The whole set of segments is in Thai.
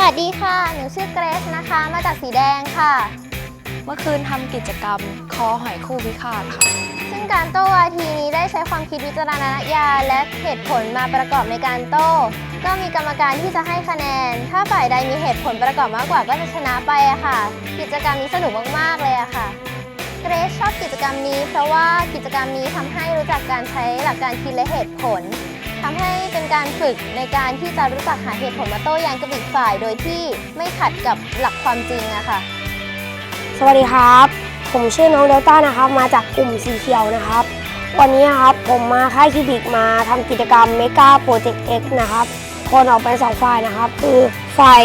วัสดีค่ะ หนูชื่อเกรซนะคะ มาจากสีแดงค่ะ เมื่อคืนทำกิจกรรม คอหอยคู่พิฆาตค่ะ ซึ่งการโต้วาทีนี้ได้ใช้ความคิดวิจารณญาณและเหตุผลมาประกอบในการโต้ ก็มีกรรมการที่จะให้คะแนน ถ้าฝ่ายใดมีเหตุผลประกอบมากกว่าก็จะชนะไปอะค่ะ กิจกรรมนี้สนุกมากๆเลยอะค่ะเกรซชอบกิจกรรมนี้ เพราะว่ากิจกรรมนี้ทำให้รู้จักการใช้หลักการคิดและเหตุผลทำให้ การฝึกในการที่จะรู้จักหาเหตุผลมาโต้แย้งกับอีกฝ่าย โดยที่ไม่ขัดกับหลักความจริงอะค่ะ สวัสดีครับ ผมชื่อน้องเดลต้านะครับ มาจากกลุ่มสีเขียวนะครับ วันนี้ครับผมมาค่ายคิบิกมาทำกิจกรรม Mega Project X นะครับคนออกเป็นสองฝ่ายนะครับ คือฝ่าย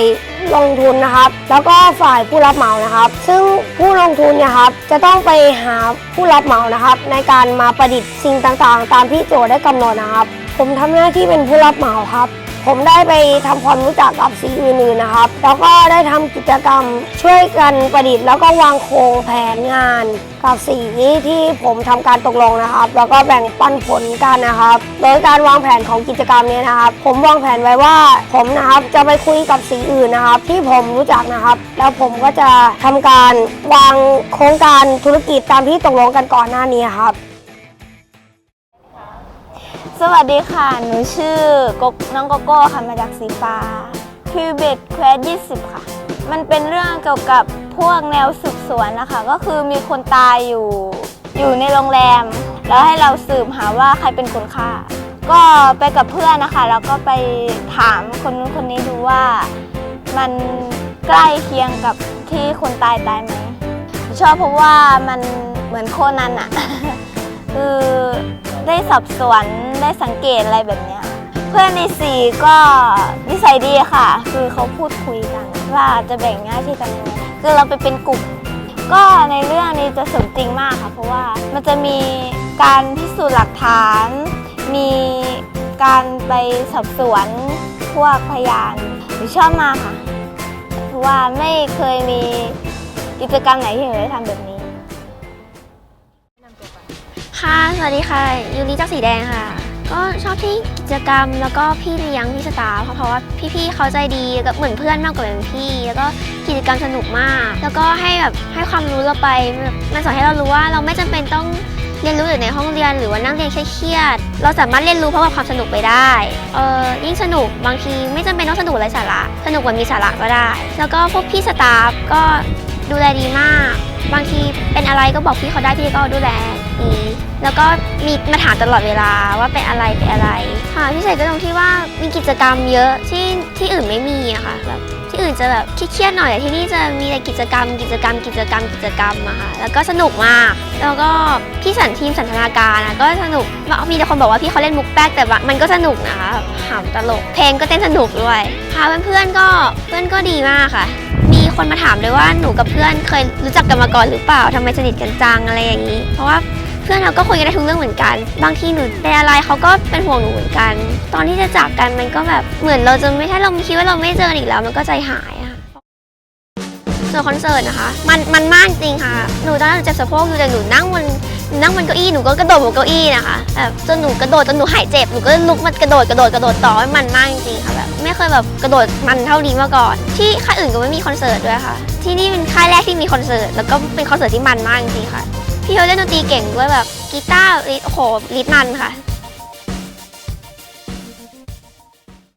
ลงทุนนะครับ แล้วก็ฝ่ายผู้รับเหมานะครับ ซึ่งผู้ลงทุนเนี่ยครับจะต้องไปหาผู้รับเหมานะครับ ในการมาประดิษฐ์สิ่งต่างๆ ตามที่โจทย์ได้กำหนดนะครับ ผมทำหน้าที่เป็นผู้รับเหมาครับ ผมได้ไปทำความรู้จักกับสีอื่นๆนะครับ แล้วก็ได้ทำกิจกรรมช่วยกันประดิษฐ์ แล้วก็วางโครงแผนงาน กับสีที่ผมทำการตกลงนะครับ แล้วก็แบ่งปันผลกันนะครับ โดยการวางแผนของกิจกรรมนี้นะครับ ผมวางแผนไว้ว่าผมนะครับจะไปคุยกับสีอื่นนะครับ ที่ผมรู้จักนะครับ แล้วผมก็จะทำการวางโครงการธุรกิจตามที่ตกลงกันก่อนหน้านี้ครับ สวัสดีค่ะ หนูชื่อกกน้องโกโก้ค่ะ มาจากสีฟ้าคิวเบตแควด20ค่ะ มันเป็นเรื่องเกี่ยวกับพวกแนวสืบสวนนะคะ ก็คือมีคนตายอยู่อยู่ในโรงแรม แล้วให้เราสืบหาว่าใครเป็นคนฆ่า ก็ไปกับเพื่อนนะคะ แล้วก็ไปถามคนนู้นคนนี้ดูว่ามันใกล้เคียงกับที่คนตายตายไหม ชอบเพราะว่ามันเหมือนโคนันอะคือ ได้สอบสวนได้สังเกตอะไรแบบเนี้ยเพื่อนในสีก็นิสัยดีค่ะ คือเขาพูดคุยกัน ว่าจะแบ่งหน้าที่กันยังไงคือเราไปเป็นกลุ่ม ก็ในเรื่องนี้จะสมจริงมากค่ะ เพราะว่ามันจะมีการพิสูจน์หลักฐาน มีการไปสอบสวนพวกพยานหนูชอบมากค่ะเพราะว่าไม่เคยมีกิจกรรมไหนที่หนูได้ทำแบบนี้ ค่ะ สวัสดีค่ะยูริจากสีแดงค่ะ ก็ชอบที่กิจกรรมแล้วก็พี่เลี้ยงพี่สตาฟเพราะเพราะว่าพี่ๆเขาใจดีแล้วก็เหมือนเพื่อนมากกว่าเป็นพี่ แล้วก็กิจกรรมสนุกมาก แล้วก็ให้แบบให้ความรู้เราไปแบบมันสอนให้เรารู้ว่าเราไม่จำเป็นต้องเรียนรู้อยู่ในห้องเรียนหรือว่านั่งเรียนเครียดๆเราสามารถเรียนรู้เพราะความสนุกไปได้ เออยิ่งสนุกบางทีไม่จำเป็นต้องสนุกไรสาระ สนุกกว่ามีสาระก็ได้ แล้วก็พวกพี่สตาฟก็ดูแลดีมาก บางทีเป็นอะไรก็บอกพี่เขาได้พี่ก็ดูแลดีแล้วก็มีมาถามตลอดเวลาว่าเป็นอะไรเป็นอะไรค่ะพิเศษก็ตรงที่ว่ามีกิจกรรมเยอะที่ที่อื่นไม่มีอะค่ะแบบที่อื่นจะแบบเครียดๆหน่อยแต่ที่นี่จะมีแต่กิจกรรม กิจกรรม กิจกรรมกิจกรรมอะค่ะแล้วก็สนุกมาก แล้วก็พี่สันทีมสันทนาการอะก็สนุกมีแต่คนบอกว่าพี่เขาเล่นมุกแป๊กแต่ว่ามันก็สนุกนะคะแบบขำตลกเพลงก็เต้นสนุกด้วยค่ะเพื่อนๆก็เพื่อนก็ดีมากค่ะ คนมาถามเลยว่าหนูกับเพื่อนเคยรู้จักกันมาก่อนหรือเปล่าทำไมสนิทกันจังอะไรอย่างนี้ เพราะว่าเพื่อนเราก็คุยกันได้ทุกเรื่องเหมือนกัน บางทีหนูเป็นอะไรเขาก็เป็นห่วงหนูเหมือนกัน ตอนที่จะจากกันมันก็แบบเหมือนเราจะไม่ถ้าเราคิดว่าเราไม่เจออีกแล้ว มันก็ใจหายอะค่ะส่วนคอนเสิร์ตนะคะ มันมันมากจริงค่ะ หนูตอนนั้นหนูเจ็บสะโพกอยู่แต่หนูนั่งบน นั่งบนเก้าอี้หนูก็กระโดดบนเก้าอี้นะคะแบบจนหนูกระโดดจนหนูหายเจ็บหนูก็ลุกมากระโดดกระโดดกระโดดต่อให้มันมากจริงๆค่ะแบบไม่เคยแบบกระโดดมันเท่านี้มาก่อน ที่ค่ายอื่นก็ไม่มีคอนเสิร์ตด้วยค่ะ ที่นี่เป็นค่ายแรกที่มีคอนเสิร์ตแล้วก็เป็นคอนเสิร์ตที่มันมากจริงๆค่ะพี่เขาเล่นดนตรีเก่งด้วยแบบกีตาร์ลิดโอ้โหลิดมันค่ะ